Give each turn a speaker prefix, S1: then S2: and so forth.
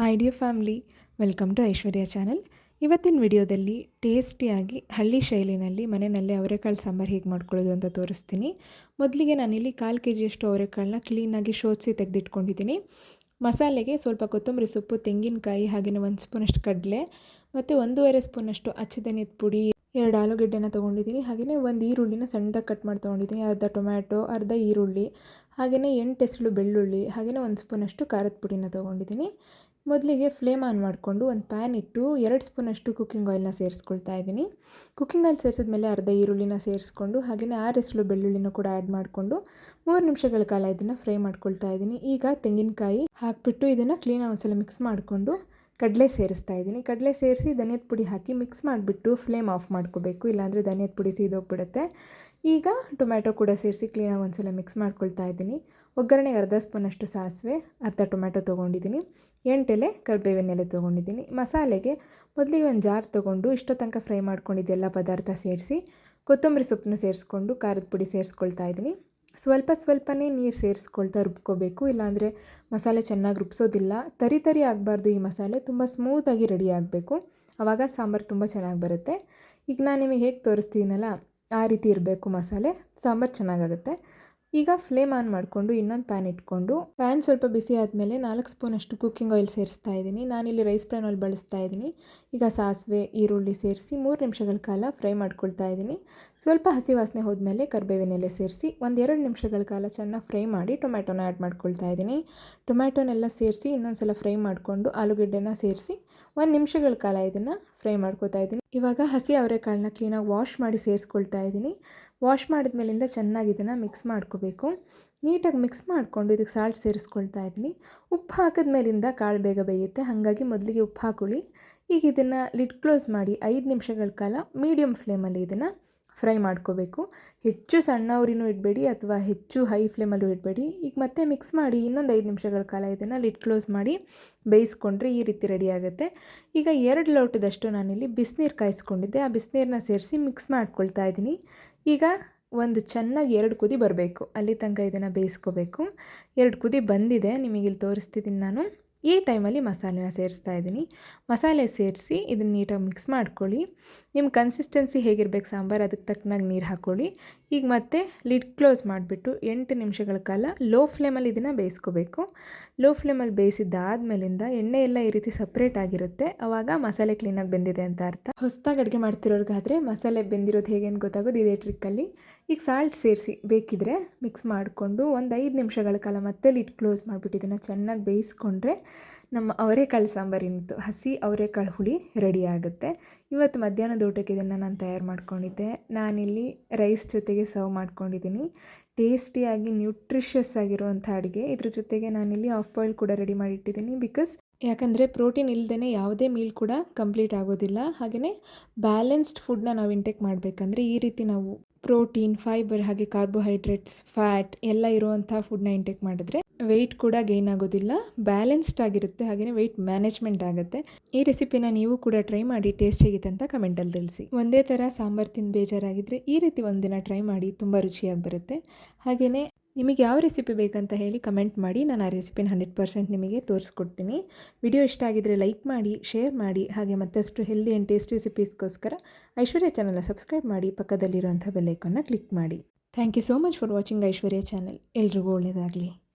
S1: Hi dear family welcome to Aishwarya channel ಇವತ್ತಿನ ವಿಡಿಯೋದಲ್ಲಿ ಟೇಸ್ಟಿಯಾಗಿ ಹಳ್ಳಿ ಶೈಲಿನಲ್ಲಿ ಮನೆಯಲ್ಲೇ ಅವರೆಕಾಳು ಸಾಂಬಾರು ಹೇಗೆ ಮಾಡ್ಕೊಳ್ಳೋದು ಅಂತ ತೋರಿಸ್ತೀನಿ. ಮೊದಲಿಗೆ ನಾನಿಲ್ಲಿ ಕಾಲು ಕೆ ಜಿಯಷ್ಟು ಅವರೆಕಾಳನ್ನ ಕ್ಲೀನಾಗಿ ಶೋಧಿಸಿ ತೆಗೆದಿಟ್ಕೊಂಡಿದ್ದೀನಿ. ಮಸಾಲೆಗೆ ಸ್ವಲ್ಪ ಕೊತ್ತಂಬರಿ ಸೊಪ್ಪು, ತೆಂಗಿನಕಾಯಿ, ಹಾಗೆಯೇ ಒಂದು ಸ್ಪೂನಷ್ಟು ಕಡಲೆ ಮತ್ತು ಒಂದೂವರೆ ಸ್ಪೂನಷ್ಟು ಅಚ್ಚಿದನಿದ ಪುಡಿ, ಎರಡು ಆಲೂಗಡ್ಡೆನ ತೊಗೊಂಡಿದ್ದೀನಿ. ಹಾಗೆಯೇ ಒಂದು ಈರುಳ್ಳಿನ ಸಣ್ಣದಾಗಿ ಕಟ್ ಮಾಡಿ ತೊಗೊಂಡಿದ್ದೀನಿ. ಅರ್ಧ ಟೊಮ್ಯಾಟೊ, ಅರ್ಧ ಈರುಳ್ಳಿ, ಹಾಗೆಯೇ ಎಂಟು ಹೆಸಳು ಬೆಳ್ಳುಳ್ಳಿ, ಹಾಗೆಯೇ ಒಂದು ಸ್ಪೂನಷ್ಟು ಖಾರದ ಪುಡಿನ ತೊಗೊಂಡಿದ್ದೀನಿ. ಮೊದಲಿಗೆ ಫ್ಲೇಮ್ ಆನ್ ಮಾಡಿಕೊಂಡು ಒಂದು ಪ್ಯಾನ್ ಇಟ್ಟು ಎರಡು ಸ್ಪೂನಷ್ಟು ಕುಕ್ಕಿಂಗ್ ಆಯಿಲ್ನ ಸೇರಿಸ್ಕೊಳ್ತಾ ಇದ್ದೀನಿ. ಕುಕ್ಕಿಂಗ್ ಆಯಿಲ್ ಸೇರಿಸಿದ್ಮೇಲೆ ಅರ್ಧ ಈರುಳ್ಳಿನ ಸೇರಿಸ್ಕೊಂಡು ಹಾಗೆಯೇ ಆರು ಎಸಳು ಬೆಳ್ಳುಳ್ಳಿನ ಕೂಡ ಆ್ಯಡ್ ಮಾಡಿಕೊಂಡು ಮೂರು ನಿಮಿಷಗಳ ಕಾಲ ಇದನ್ನು ಫ್ರೈ ಮಾಡ್ಕೊಳ್ತಾ ಇದ್ದೀನಿ. ಈಗ ತೆಂಗಿನಕಾಯಿ ಹಾಕಿಬಿಟ್ಟು ಇದನ್ನು ಕ್ಲೀನಾಗಿ ಒಂದ್ಸಲ ಮಿಕ್ಸ್ ಮಾಡಿಕೊಂಡು ಕಡಲೆ ಸೇರಿಸ್ತಾ ಇದ್ದೀನಿ. ಕಡಲೆ ಸೇರಿಸಿ ಧನಿಯದ ಪುಡಿ ಹಾಕಿ ಮಿಕ್ಸ್ ಮಾಡಿಬಿಟ್ಟು ಫ್ಲೇಮ್ ಆಫ್ ಮಾಡ್ಕೋಬೇಕು. ಇಲ್ಲಾಂದರೆ ಧನಿಯದ ಪುಡಿ ಸೀದೋಗ್ಬಿಡುತ್ತೆ. ಈಗ ಟೊಮ್ಯಾಟೊ ಕೂಡ ಸೇರಿಸಿ ಕ್ಲೀನಾಗಿ ಒಂದು ಸಲ ಮಿಕ್ಸ್ ಮಾಡ್ಕೊಳ್ತಾ ಇದ್ದೀನಿ. ಒಗ್ಗರಣೆಗೆ ಅರ್ಧ ಸ್ಪೂನಷ್ಟು ಸಾಸಿವೆ, ಅರ್ಧ ಟೊಮ್ಯಾಟೊ ತೊಗೊಂಡಿದ್ದೀನಿ. ಎಂಟೆಲೆ ಕರ್ಬೇವಿನ ಎಲೆ ತೊಗೊಂಡಿದ್ದೀನಿ. ಮಸಾಲೆಗೆ ಮೊದಲಿಗೆ ಒಂದು ಜಾರ್ ತೊಗೊಂಡು ಇಷ್ಟೋ ತನಕ ಫ್ರೈ ಮಾಡ್ಕೊಂಡಿದ್ದೆಲ್ಲ ಪದಾರ್ಥ ಸೇರಿಸಿ ಕೊತ್ತಂಬರಿ ಸೊಪ್ಪನ್ನು ಸೇರಿಸ್ಕೊಂಡು ಖಾರದ ಪುಡಿ ಸೇರಿಸ್ಕೊಳ್ತಾ ಇದ್ದೀನಿ. ಸ್ವಲ್ಪ ಸ್ವಲ್ಪನೇ ನೀರು ಸೇರಿಸ್ಕೊಳ್ತಾ ರುಬ್ಕೋಬೇಕು. ಇಲ್ಲಾಂದರೆ ಮಸಾಲೆ ಚೆನ್ನಾಗಿ ರುಬ್ಸೋದಿಲ್ಲ. ತರಿ ತರಿ ಆಗಬಾರ್ದು ಈ ಮಸಾಲೆ. ತುಂಬ ಸ್ಮೂತಾಗಿ ರೆಡಿ ಆಗಬೇಕು. ಆವಾಗ ಸಾಂಬಾರು ತುಂಬ ಚೆನ್ನಾಗಿ ಬರುತ್ತೆ. ಈಗ ನಾನು ನಿಮಗೆ ಹೇಗೆ ತೋರಿಸ್ತೀನಲ್ಲ, ಆ ರೀತಿ ಇರಬೇಕು ಮಸಾಲೆ. ಸಾಂಬಾರು ಚೆನ್ನಾಗಾಗುತ್ತೆ. ಈಗ ಫ್ಲೇಮ್ ಆನ್ ಮಾಡಿಕೊಂಡು ಇನ್ನೊಂದು ಪ್ಯಾನ್ ಇಟ್ಕೊಂಡು, ಪ್ಯಾನ್ ಸ್ವಲ್ಪ ಬಿಸಿ ಆದಮೇಲೆ ನಾಲ್ಕು ಸ್ಪೂನಷ್ಟು ಕುಕ್ಕಿಂಗ್ ಆಯಿಲ್ ಸೇರಿಸ್ತಾ ಇದ್ದೀನಿ. ನಾನಿಲ್ಲಿ ರೈಸ್ ಪ್ಯಾನ್ ಆಯಿಲ್ ಬಳಸ್ತಾ ಇದ್ದೀನಿ. ಈಗ ಸಾಸಿವೆ, ಈರುಳ್ಳಿ ಸೇರಿಸಿ ಮೂರು ನಿಮಿಷಗಳ ಕಾಲ ಫ್ರೈ ಮಾಡ್ಕೊಳ್ತಾ ಇದ್ದೀನಿ. ಸ್ವಲ್ಪ ಹಸಿ ವಾಸನೆ ಹೋದ್ಮೇಲೆ ಕರ್ಬೇವಿನ ಎಲೆ ಸೇರಿಸಿ ಒಂದೆರಡು ನಿಮಿಷಗಳ ಕಾಲ ಚೆನ್ನಾಗಿ ಫ್ರೈ ಮಾಡಿ ಟೊಮ್ಯಾಟೊನ ಆ್ಯಡ್ ಮಾಡ್ಕೊಳ್ತಾ ಇದ್ದೀನಿ. ಟೊಮ್ಯಾಟೊನೆಲ್ಲ ಸೇರಿಸಿ ಇನ್ನೊಂದು ಸಲ ಫ್ರೈ ಮಾಡಿಕೊಂಡು ಆಲೂಗಡ್ಡೆನ ಸೇರಿಸಿ ಒಂದು ನಿಮಿಷಗಳ ಕಾಲ ಇದನ್ನು ಫ್ರೈ ಮಾಡ್ಕೊತಾ ಇದ್ದೀನಿ. ಇವಾಗ ಹಸಿ ಅವರೆಕಾಳನ್ನ ಕ್ಲೀನಾಗಿ ವಾಶ್ ಮಾಡಿ ಸೇರಿಸ್ಕೊಳ್ತಾ ಇದ್ದೀನಿ. ವಾಶ್ ಮಾಡಿದ ಮೇಲಿಂದ ಚೆನ್ನಾಗಿ ಇದನ್ನು ಮಿಕ್ಸ್ ಮಾಡ್ಕೋಬೇಕು. ನೀಟಾಗಿ ಮಿಕ್ಸ್ ಮಾಡಿಕೊಂಡು ಇದಕ್ಕೆ ಸಾಲ್ಟ್ ಸೇರಿಸ್ಕೊಳ್ತಾ ಇದ್ದೀನಿ. ಉಪ್ಪು ಹಾಕಿದ ಮೇಲಿಂದ ಕಾಳು ಬೇಗ ಬೇಯುತ್ತೆ. ಹಾಗಾಗಿ ಮೊದಲಿಗೆ ಉಪ್ಪು ಹಾಕೊಳ್ಳಿ. ಈಗ ಇದನ್ನು ಲಿಡ್ ಕ್ಲೋಸ್ ಮಾಡಿ ಐದು ನಿಮಿಷಗಳ ಕಾಲ ಮೀಡಿಯಮ್ ಫ್ಲೇಮಲ್ಲಿ ಇದನ್ನು ಫ್ರೈ ಮಾಡ್ಕೋಬೇಕು. ಹೆಚ್ಚು ಸಣ್ಣವ್ರಿನೂ ಇಡಬೇಡಿ ಅಥವಾ ಹೆಚ್ಚು ಹೈ ಫ್ಲೇಮಲ್ಲೂ ಇಡಬೇಡಿ. ಈಗ ಮತ್ತೆ ಮಿಕ್ಸ್ ಮಾಡಿ ಇನ್ನೊಂದು ಐದು ನಿಮಿಷಗಳ ಕಾಲ ಇದನ್ನು ಲಿಡ್ ಕ್ಲೋಸ್ ಮಾಡಿ ಬೇಯಿಸ್ಕೊಂಡ್ರೆ ಈ ರೀತಿ ರೆಡಿ ಆಗುತ್ತೆ. ಈಗ ಎರಡು ಲೋಟದಷ್ಟು ನಾನಿಲ್ಲಿ ಬಿಸಿನೀರು ಕಾಯಿಸ್ಕೊಂಡಿದ್ದೆ. ಆ ಬಿಸಿನೀರನ್ನ ಸೇರಿಸಿ ಮಿಕ್ಸ್ ಮಾಡ್ಕೊಳ್ತಾ ಇದ್ದೀನಿ. ಈಗ ಒಂದು ಚೆನ್ನಾಗಿ ಎರಡು ಕುದಿ ಬರಬೇಕು. ಅಲ್ಲಿ ತನಕ ಇದನ್ನು ಬೇಯಿಸ್ಕೋಬೇಕು. ಎರಡು ಕುದಿ ಬಂದಿದೆ. ನಿಮಗೆ ಇಲ್ಲಿ ತೋರಿಸ್ತಿದ್ದೀನಿ ನಾನು. ಈ ಟೈಮಲ್ಲಿ ಮಸಾಲೆನ ಸೇರಿಸ್ತಾ ಇದ್ದೀನಿ. ಮಸಾಲೆ ಸೇರಿಸಿ ಇದನ್ನು ನೀಟಾಗಿ ಮಿಕ್ಸ್ ಮಾಡ್ಕೊಳ್ಳಿ. ನಿಮ್ಮ ಕನ್ಸಿಸ್ಟೆನ್ಸಿ ಹೇಗಿರ್ಬೇಕು ಸಾಂಬಾರು, ಅದಕ್ಕೆ ತಕ್ಕನಾಗಿ ನೀರು ಹಾಕ್ಕೊಳ್ಳಿ ಈಗ ಮತ್ತೆ ಲಿಡ್ ಕ್ಲೋಸ್ ಮಾಡಿಬಿಟ್ಟು ಎಂಟು ನಿಮಿಷಗಳ ಕಾಲ ಲೋ ಫ್ಲೇಮಲ್ಲಿ ಇದನ್ನು ಬೇಯಿಸ್ಕೋಬೇಕು. ಲೋ ಫ್ಲೇಮಲ್ಲಿ ಬೇಯಿಸಿದ್ದಾದ್ಮೇಲಿಂದ ಎಣ್ಣೆ ಎಲ್ಲ ಈ ರೀತಿ ಸಪ್ರೇಟ್ ಆಗಿರುತ್ತೆ. ಆವಾಗ ಮಸಾಲೆ ಕ್ಲೀನಾಗಿ ಬೆಂದಿದೆ ಅಂತ ಅರ್ಥ. ಹೊಸದಾಗಿ ಅಡುಗೆ ಮಾಡ್ತಿರೋರ್ಗಾದರೆ ಮಸಾಲೆ ಬೆಂದಿರೋದು ಹೇಗೆ ಅಂತ ಗೊತ್ತಾಗೋದು? ಇದೇ ಟ್ರಿಕ್ಕಲ್ಲಿ ಈಗ ಸಾಲ್ಟ್ ಸೇರಿಸಿ ಬೇಕಿದ್ರೆ ಮಿಕ್ಸ್ ಮಾಡಿಕೊಂಡು ಒಂದು ಐದು ನಿಮಿಷಗಳ ಕಾಲ ಮತ್ತೆ ಲಿಟ್ ಕ್ಲೋಸ್ ಮಾಡಿಬಿಟ್ಟು ಇದನ್ನು ಚೆನ್ನಾಗಿ ಬೇಯಿಸ್ಕೊಂಡ್ರೆ ನಮ್ಮ ಅವರೆಕಾಳು ಸಾಂಬಾರಿನಿತ್ತು ಹಸಿ ಅವರೆಕಾಳು ಹುಳಿ ರೆಡಿ ಆಗುತ್ತೆ. ಇವತ್ತು ಮಧ್ಯಾಹ್ನದ ಊಟಕ್ಕೆ ಇದನ್ನು ನಾನು ತಯಾರು ಮಾಡ್ಕೊಂಡಿದ್ದೆ. ನಾನಿಲ್ಲಿ ರೈಸ್ ಜೊತೆಗೆ ಸರ್ವ್ ಮಾಡ್ಕೊಂಡಿದ್ದೀನಿ. ಟೇಸ್ಟಿಯಾಗಿ, ನ್ಯೂಟ್ರಿಷಿಯಸ್ ಆಗಿರುವಂಥ ಅಡುಗೆ. ಇದ್ರ ಜೊತೆಗೆ ನಾನಿಲ್ಲಿ ಆಫ್ ಬಾಯ್ಲ್ ಕೂಡ ರೆಡಿ ಮಾಡಿಟ್ಟಿದ್ದೀನಿ ಬಿಕಾಸ್ ಯಾಕಂದರೆ ಪ್ರೋಟೀನ್ ಇಲ್ಲದೇ ಯಾವುದೇ ಮೀಲ್ ಕೂಡ ಕಂಪ್ಲೀಟ್ ಆಗೋದಿಲ್ಲ. ಹಾಗೆಯೇ ಬ್ಯಾಲೆನ್ಸ್ಡ್ ಫುಡ್ನ ನಾವು ಇಂಟೇಕ್ ಮಾಡಬೇಕಂದ್ರೆ ಈ ರೀತಿ ನಾವು ಪ್ರೋಟೀನ್ ಫೈಬರ್ ಹಾಗೆ ಕಾರ್ಬೋಹೈಡ್ರೇಟ್ಸ್ ಫ್ಯಾಟ್ ಎಲ್ಲ ಇರುವಂಥ ಫುಡ್ನ ಇಂಟೇಕ್ ಮಾಡಿದ್ರೆ ವೆಯ್ಟ್ ಕೂಡ ಗೈನ್ ಆಗೋದಿಲ್ಲ. ಬ್ಯಾಲೆನ್ಸ್ಡ್ ಆಗಿರುತ್ತೆ ಹಾಗೆಯೇ ವೆಯ್ಟ್ ಮ್ಯಾನೇಜ್ಮೆಂಟ್ ಆಗುತ್ತೆ. ಈ ರೆಸಿಪಿನ ನೀವು ಕೂಡ ಟ್ರೈ ಮಾಡಿ ಟೇಸ್ಟ್ ಹೇಗಿದೆ ಅಂತ ಕಮೆಂಟಲ್ಲಿ ತಿಳಿಸಿ. ಒಂದೇ ಥರ ಸಾಂಬಾರು ತಿಂದು ಬೇಜಾರಾಗಿದ್ದರೆ ಈ ರೀತಿ ಒಂದಿನ ಟ್ರೈ ಮಾಡಿ ತುಂಬ ರುಚಿಯಾಗಿ ಬರುತ್ತೆ. ಹಾಗೆಯೇ ನಿಮಗೆ ಯಾವ ರೆಸಿಪಿ ಬೇಕಂತ ಹೇಳಿ ಕಮೆಂಟ್ ಮಾಡಿ, ನಾನು ಆ ರೆಸಿಪಿನ ಹಂಡ್ರೆಡ್ ಪರ್ಸೆಂಟ್ ನಿಮಗೆ ತೋರಿಸ್ಕೊಡ್ತೀನಿ. ವಿಡಿಯೋ ಇಷ್ಟ ಆಗಿದ್ದರೆ ಲೈಕ್ ಮಾಡಿ ಶೇರ್ ಮಾಡಿ, ಹಾಗೆ ಮತ್ತಷ್ಟು ಹೆಲ್ದಿ ಆ್ಯಂಡ್ ಟೇಸ್ಟ್ ರೆಸಿಪೀಸ್ಗೋಸ್ಕರ ಐಶ್ವರ್ಯ ಚಾನಲ್ನ ಸಬ್ಸ್ಕ್ರೈಬ್ ಮಾಡಿ, ಪಕ್ಕದಲ್ಲಿರುವಂಥ ಬೆಲ್ಲೈಕನ್ನ ಕ್ಲಿಕ್ ಮಾಡಿ. Thank you so much for watching Aishwarya channel ಎಲ್ರಿಗೂ ಒಳ್ಳೆಯದಾಗಲಿ